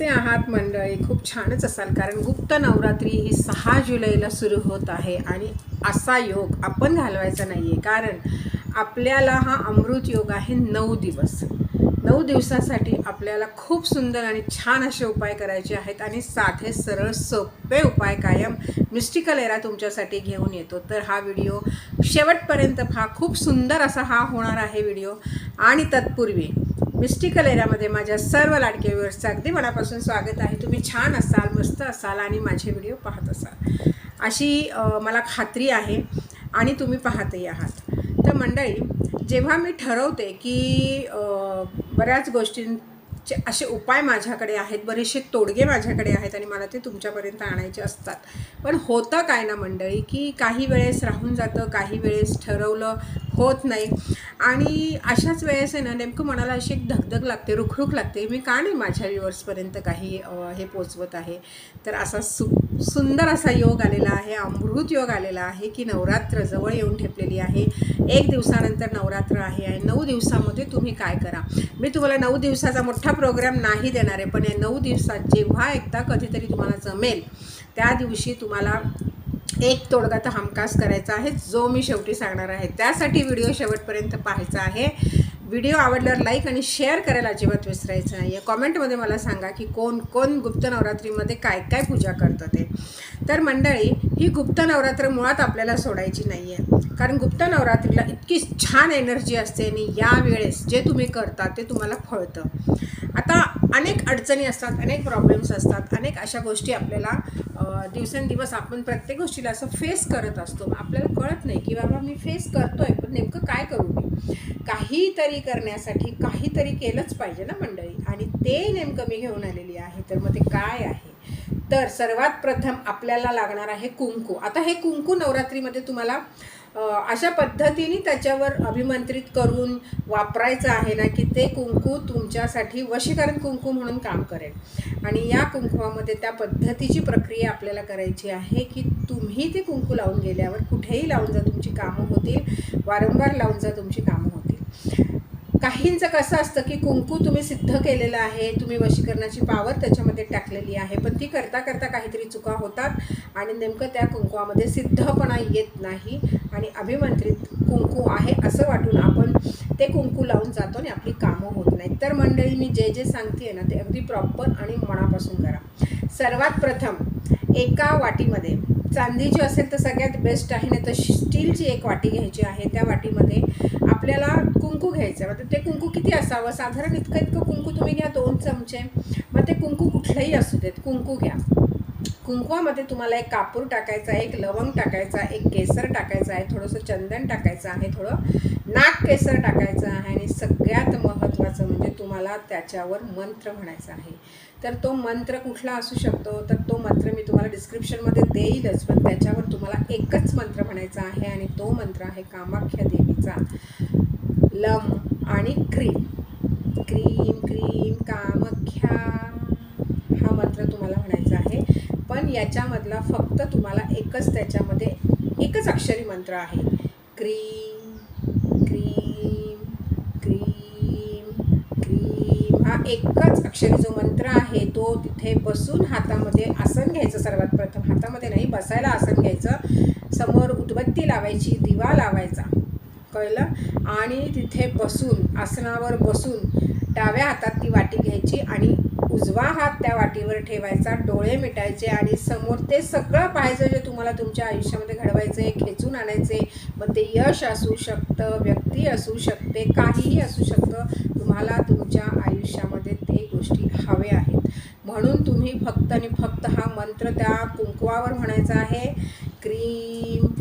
ते आहात मंडळी. खूप छानच असाल कारण गुप्त नवरात्री ही सहा जुलैला सुरू होत आहे आणि असा योग आपण घालवायचा नाही आहे कारण आपल्याला हा अमृत योग आहे नऊ दिवस. नऊ दिवसासाठी आपल्याला खूप सुंदर आणि छान असे उपाय करायचे आहेत आणि साधे सरळ सोपे उपाय कायम मिस्टिकल एरा तुमच्यासाठी घेऊन येतो. तर हा व्हिडिओ शेवटपर्यंत पहा. खूप सुंदर असा हा होणार आहे व्हिडिओ. आणि तत्पूर्वी मिस्टिकल एरियामध्ये माझ्या सर्व लाडके व्ह्युअर्सचं अगदी मनापासून स्वागत आहे. तुम्ही छान असाल मस्त असाल आणि माझे व्हिडिओ पाहत असाल. अशी मला खात्री आहे आणि तुम्ही पाहतही आहात. तर मंडळी जेव्हा मी ठरवते की बऱ्याच गोष्टी चे असे उपाय माझ्याकडे आहेत बरेचसे तोडगे माझ्याकडे आहेत आणि मला ते तुमच्यापर्यंत आणायचे असतात. पण होतं काय ना मंडळी की काही वेळेस राहून जातं काही वेळेस ठरवलं होत नाही. आणि अशाच वेळेस आहे ना नेमकं मनाला अशी एक धगधग लागते रुखरुख लागते. मी का नाही माझ्या व्ह्युअर्सपर्यंत काही हे पोचवत आहे? तर असा सु सुंदर असा योग आलेला आहे अमृत योग आलेला आहे की नवरात्र जवळ येऊन ठेपलेली आहे. एक दिवसानंतर नवरात्र आहे आणि नऊ दिवसामध्ये तुम्ही काय करा? मी तुम्हाला नऊ दिवसाचा मोठा प्रोग्राम नाही देणार आहे पण या नऊ दिवसात जेव्हा एकदा कधीतरी तुम्हाला जमेल त्या दिवशी तुम्हाला एक तोडगा तर हमखास करायचा आहे जो मी शेवटी सांगणार आहे. त्यासाठी व्हिडिओ शेवटपर्यंत पाहायचा आहे. व्हिडिओ आवडल्यावर लाईक आणि शेअर करायला अजिबात विसरायचं नाही आहे कॉमेंटमध्ये मला सांगा की कोण कोण गुप्त नवरात्रीमध्ये काय काय पूजा करतं ते. तर मंडळी ही गुप्त नवरात्र मुळात आपल्याला सोडायची नाही आहे कारण गुप्त नवरात्रीला इतकी छान एनर्जी असते आणि या वेळेस जे तुम्ही करता ते तुम्हाला फळतं. आता अनेक अडचणी असतात अनेक प्रॉब्लेम्स असतात अनेक अशा गोष्टी आपल्याला दिवसेंदिवस आपण प्रत्येक गोष्टीला असं फेस करत असतो. आपल्याला कळत नाही की बाबा मी फेस करतो आहे पण नेमकं काय काहीतरी करण्यासाठी काहीतरी केलंच पाहिजे ना मंडळी? आणि ते नेमकं मी घेऊन आलेली आहे. तर मग ते काय आहे? तर सर्वात प्रथम आपल्याला लागणार आहे कुंकू. आता हे कुंकू नवरात्रीमध्ये तुम्हाला अशा पद्धतीने त्याच्यावर अभिमंत्रित करून वापरायचं आहे ना की ते कुंकू तुमच्यासाठी वशीकरण कुंकू म्हणून काम करेल. आणि या कुंकुमामध्ये त्या पद्धतीची प्रक्रिया आपल्याला करायची आहे की तुम्ही ते कुंकू लावून गेल्यावर कुठेही लावून जा तुमची कामं होतील वारंवार लावून जा तुमची कामं होतील. काहींचं कसं असतं की कुंकू तुम्ही सिद्ध केलेलं आहे तुम्ही वशीकरणाची पावर त्याच्यामध्ये टाकलेली आहे पण ती करता करता काहीतरी चुका होतात आणि नेमकं त्या कुंकवामध्ये सिद्धपणा येत नाही आणि अभिमंत्रित कुंकू आहे असं वाटून आपण ते कुंकू लावून जातो आणि आपली कामं होत नाहीत. तर मंडळी मी जे जे सांगते ना ते अगदी प्रॉपर आणि मनापासून करा. सर्वात प्रथम एका वाटीमध्ये. चांदीची असेल तर सगळ्यात बेस्ट आहे नाही तर स्टीलची एक वाटी घ्यायची आहे त्या वाटीमध्ये आपल्याला कुंकू घ्यायचं आहे. मग ते कुंकू किती असावं? साधारण इतकं इतकं कुंकू तुम्ही घ्या दोन चमचे. मग ते कुंकू कुठलंही असू देत कुंकू घ्या. कुंकवामध्ये तुम्हाला एक कापूर टाकायचा आहे एक लवंग टाकायचा एक केसर टाकायचं आहे थोडंसं चंदन टाकायचं आहे थोडं नाक केसर टाकायचं आहे आणि सगळ्यात महत्त्वाचं म्हणजे तुम्हाला त्याच्यावर मंत्र म्हणायचा आहे. तर तो मंत्र कुठला असू शकतो? तर तो मंत्र मी तुम्हाला डिस्क्रिप्शनमध्ये देईलच पण त्याच्यावर तुम्हाला एकच मंत्र म्हणायचा आहे आणि तो मंत्र आहे कामाख्या देवीचा. लम आणि क्रीम. क्रीम क्रीम कामाख्या हा मंत्र तुम्हाला म्हणायचा आहे पण याच्यामधला फक्त तुम्हाला एकच त्याच्यामध्ये एकच अक्षरी मंत्र आहे. क्रीम क्रीम क्रीम क्रीम. हा एकच अक्षरी जो मंत्र आहे तो तिथे बसून हातामध्ये आसन घ्यायचं सर्वात प्रथम. हातामध्ये नाही बसायला आसन घ्यायचं. समोर उदबत्ती लावायची दिवा लावायचा. कळलं? आणि तिथे बसून आसनावर बसून डाव्या हातात ती वाटी घ्यायची आणि उजवा हात त्या वाटीवर ठेवायचा डोळे मिटायचे आणि समोर ते सगळं पाहायचं जे तुम्हाला तुमच्या आयुष्यामध्ये घडवायचं आहे खेचून आणायचे मग ते यश असू शकतं व्यक्ती असू शकते काहीही असू शकतं तुम्हाला तुमच्या आयुष्यामध्ये ते गोष्टी हवे आहेत. म्हणून तुम्ही फक्त आणि फक्त हा मंत्र त्या कुंकवावर म्हणायचा आहे क्रीम क्रीम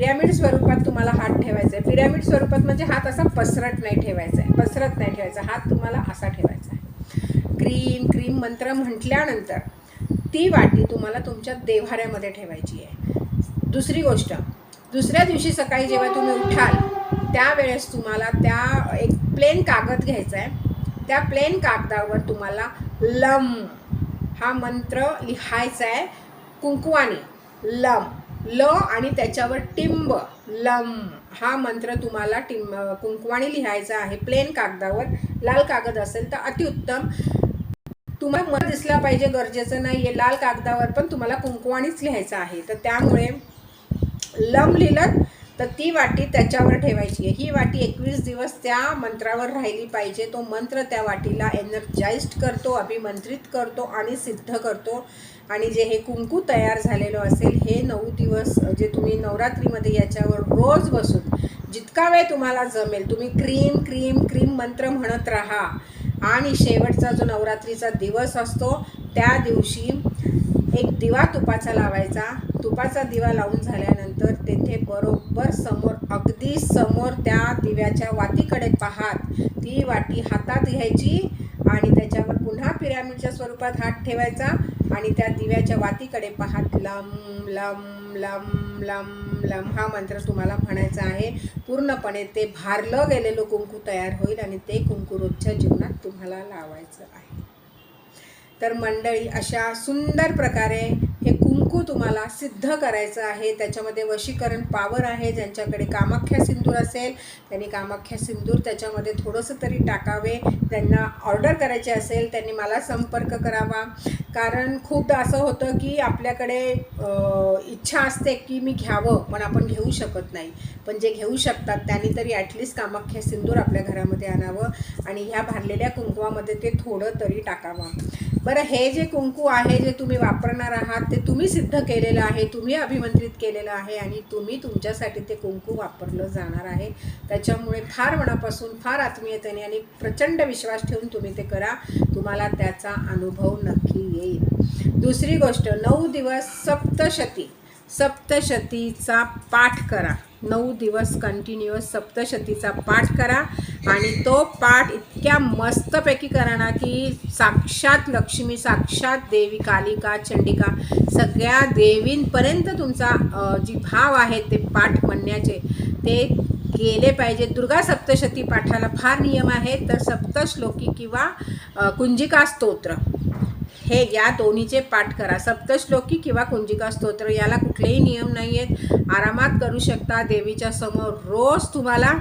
पिरॅमिड स्वरूपात तुम्हाला हात ठेवायचा आहे. पिरॅमिड स्वरूपात म्हणजे हात असा पसरत नाही ठेवायचा आहे. पसरत नाही ठेवायचा. हात तुम्हाला असा ठेवायचा आहे. क्रीम क्रीम मंत्र म्हटल्यानंतर ती वाटी तुम्हाला तुमच्या देव्हाऱ्यामध्ये ठेवायची आहे. दुसरी गोष्ट दुसऱ्या दिवशी सकाळी जेव्हा तुम्ही उठाल त्यावेळेस तुम्हाला त्या एक प्लेन कागद घ्यायचा आहे. त्या प्लेन कागदावर तुम्हाला लम हा मंत्र लिहायचा आहे. कुंकवाणी लम. ल आणि त्याच्यावर टिंब लम हा मंत्र तुम्हाला टिंब कुंकवाणी लिहायचा आहे. प्लेन कागदावर लाल कागद असेल तर अतिउत्तम. तुम्हाला मन दिसला पाहिजे गरजेचं नाही आहे लाल कागदावर पण तुम्हाला कुंकवाणीच लिहायचं आहे. तर त्यामुळे लम लिहिलं. तर ती वाटी त्याच्यावर ठेवायची आहे. ही वाटी एकवीस दिवस त्या मंत्रावर राहिली पाहिजे. तो मंत्र त्या वाटीला एनर्जाइज्ड करतो अभिमंत्रित करतो आणि सिद्ध करतो. आणि जे हे कुंकू तयार झालेलं असेल हे नऊ दिवस जे तुम्ही नवरात्रीमध्ये याच्यावर रोज बसून जितका वेळ तुम्हाला जमेल तुम्ही क्रीम क्रीम क्रीम मंत्र म्हणत राहा. आणि शेवटचा जो नवरात्रीचा दिवस असतो त्या दिवशी एक दिवा तुपाचा लावायचा. तुपाचा दिवा लावून झाल्यानंतर तेथे बरोबर समोर अगदी समोर त्या दिव्याच्या वातीकडे पाहात. ती वाटी हातात घ्यायची आणि त्याच्यावर पुन्हा पिरामिडच्या स्वरूपात हात ठेवायचा आणि त्या दिव्याच्या वातीकडे पाहात लम लम लम लम लम हा मंत्र तुम्हाला म्हणायचा आहे. पूर्णपणे ते भारलं गेलेलं कुंकू तयार होईल आणि ते कुंकू रोजच्या जीवनात तुम्हाला लावायचं आहे. तर मंडळी अशा सुंदर प्रकारे कुंकू तुम्हाला सिद्ध करायचं आहे. त्याच्यामध्ये वशीकरण पावर आहे. ज्यांच्याकडे कामाख्या सिंदूर असेल त्यांनी कामाख्या सिंदूर त्याच्यामध्ये थोडंसं तरी टाकावे. त्यांना ऑर्डर करायचे असेल त्यांनी मला संपर्क करावा. कारण खूपदा असं होतं की आपल्याकडे इच्छा असते की मी घ्यावं पण आपण घेऊ शकत नाही. पण जे घेऊ शकतात त्यांनी तरी ॲटलिस्ट कामाख्या सिंदूर आपल्या घरामध्ये आणावं आणि ह्या भरलेल्या कुंकवामध्ये ते थोडं तरी टाकावं. बरं हे जे कुंकू आहे जे तुम्ही वापरणार आहात ते तुम्ही सिद्ध केलेलं आहे तुम्ही अभिमंत्रित केलेलं आहे आणि तुम्ही तुमच्यासाठी ते कुंकू वापरलं जाणार आहे. त्याच्यामुळे फार मनापासून फार आत्मीयतेने आणि प्रचंड विश्वास ठेवून तुम्ही ते करा. तुम्हाला त्याचा अनुभव नक्की येईल. दुसरी गोष्ट नऊ दिवस सप्तशती सप्तशतीचा पाठ करा. नऊ दिवस कंटिन्युअस सप्तशतीचा पाठ करा. आणि तो पाठ इतक्या मस्तपैकी करा ना की साक्षात लक्ष्मी साक्षात देवी कालिका चंडिका सगळ्या देवींपर्यंत तुमचा जी भाव आहे ते पाठ म्हणण्याचे ते गेले पाहिजे. दुर्गा सप्तशती पाठाला फार नियम आहेत. तर सप्तश्लोकी किंवा कुंजिका स्तोत्र. हे या दोन्हीचे पाठ करा. सप्तश्लोकी किंवा कुंजिका स्तोत्र याला कुठलेही नियम नाही आहेत आरामात करू शकता देवीच्या समोर. रोज तुम्हाला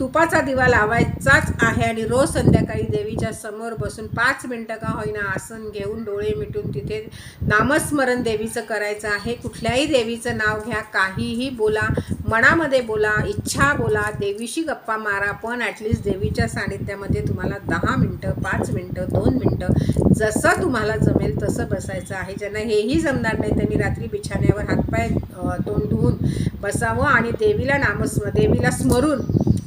तुपाचा दिवा लावायचाच आहे आणि रोज संध्याकाळी देवीच्या समोर बसून पाच मिनटं का होईना आसन घेऊन डोळे मिटून तिथे नामस्मरण देवीचं करायचं आहे. कुठल्याही देवीचं नाव घ्या काहीही बोला मनामध्ये बोला इच्छा बोला देवीशी गप्पा मारा पण ॲटलिस्ट देवीच्या सानिध्यामध्ये तुम्हाला दहा मिनटं पाच मिनटं दोन मिनटं जसं तुम्हाला जमेल तसं बसायचं आहे. ज्यांना हेही जमणार नाही त्यांनी रात्री बिछाण्यावर हातपाय तोंड धुवून बसावं आणि देवीला नामस्म देवीला स्मरून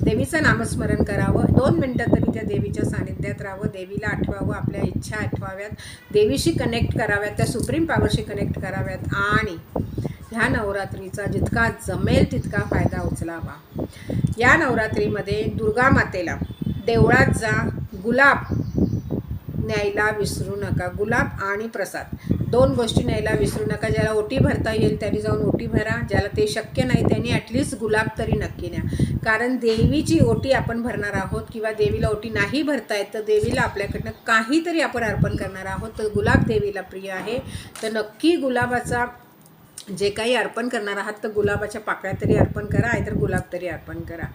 देवीचं नामस्मरण करावं. दोन मिनटं तरी त्या देवीच्या सानिध्यात राहावं. देवीला आठवावं आपल्या इच्छा आठवाव्यात. देवीशी कनेक्ट कराव्यात त्या सुप्रीम पॉवरशी कनेक्ट कराव्यात. आणि ह्या नवरात्रीचा जितका जमेल तितका फायदा उचलावा. या नवरात्रीमध्ये दुर्गा मातेला देवळात जा गुलाब न्यायला विसरू नका. गुलाब आणि प्रसाद. दोन गोष्टी न्यायला विसरू नका. ज्याला ओटी भरता येईल त्यांनी जाऊन ओटी भरा. ज्याला ते शक्य नाही त्यांनी ॲटलिस्ट गुलाब तरी नक्की न्या. कारण देवीची ओटी आपण भरणार आहोत किंवा देवीला ओटी नाही भरता येत तर देवीला आपल्याकडनं काहीतरी आपण अर्पण करणार आहोत. तर गुलाब देवीला प्रिय आहे. तर नक्की गुलाबाचा जे काही अर्पण करणार आहात तर गुलाबाच्या पाकळ्या तरी अर्पण करा नाहीतर गुलाब तरी अर्पण करा.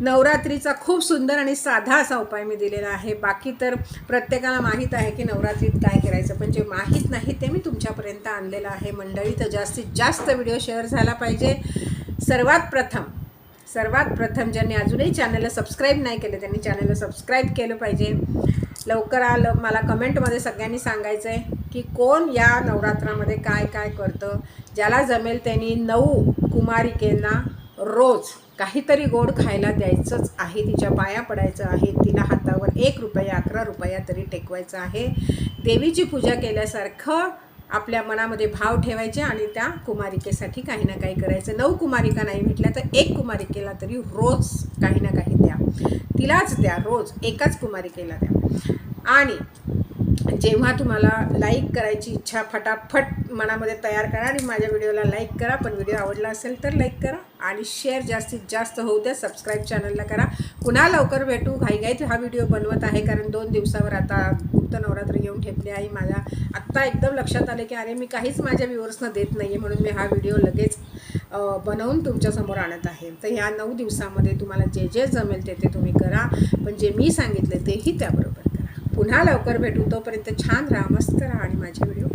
नवरात्रीचा खूप सुंदर आणि साधा असा उपाय मी दिलेला आहे. बाकी तर प्रत्येकाला माहीत आहे की नवरात्रीत काय करायचं पण जे माहीत नाही ते मी तुमच्यापर्यंत आणलेलं आहे. मंडळी तर जास्तीत जास्त व्हिडिओ शेअर झाला पाहिजे. सर्वात प्रथम सर्वात प्रथम ज्यांनी अजूनही चॅनलला सबस्क्राईब नाही केलं त्यांनी चॅनलला सबस्क्राईब केलं पाहिजे. लवकर आलं मला कमेंटमध्ये सगळ्यांनी सांगायचं आहे की कोण या नवरात्रामध्ये काय काय करतं ज्याला जमेल त्यांनी नऊ कुमारिकेंना रोज काहीतरी गोड खायला द्यायचंच आहे. तिच्या पाया पडायचं आहे. तिला हातावर एक रुपया अकरा रुपया तरी टेकवायचं आहे. देवीची पूजा केल्यासारखं आपल्या मनामध्ये भाव ठेवायचे आणि त्या कुमारिकेसाठी काही ना काही करायचं. नऊ कुमारिका नाही म्हटल्या तर एक कुमारिकेला तरी रोज काही ना काही द्या. तिलाच द्या रोज. एकाच कुमारिकेला द्या. आणि जेव्हा तुम्हाला लाईक करायची इच्छा फटाफट मनामध्ये तयार करा आणि माझ्या व्हिडिओला लाईक करा. पण व्हिडिओ आवडला असेल तर लाईक करा आणि शेअर जास्तीत जास्त होऊ द्या. सबस्क्राईब चॅनलला करा. पुन्हा लवकर भेटू. घाईघाईत हा व्हिडिओ बनवत आहे कारण दोन दिवसावर आता गुप्त नवरात्र येऊन ठेपली आहे. माझ्या आत्ता एकदम लक्षात आले की अरे मी काहीच माझ्या व्ह्युअर्सना देत नाही आहे म्हणून मी हा व्हिडिओ लगेच बनवून तुमच्यासमोर आणत आहे. तर ह्या नऊ दिवसामध्ये तुम्हाला जे जे जमेल ते ते तुम्ही करा. पण जे मी सांगितले तेही त्याबरोबर. पुन्हा लवकर भेटू. तोपर्यंत छान राहा मस्त राहा आणि माझे व्हिडिओ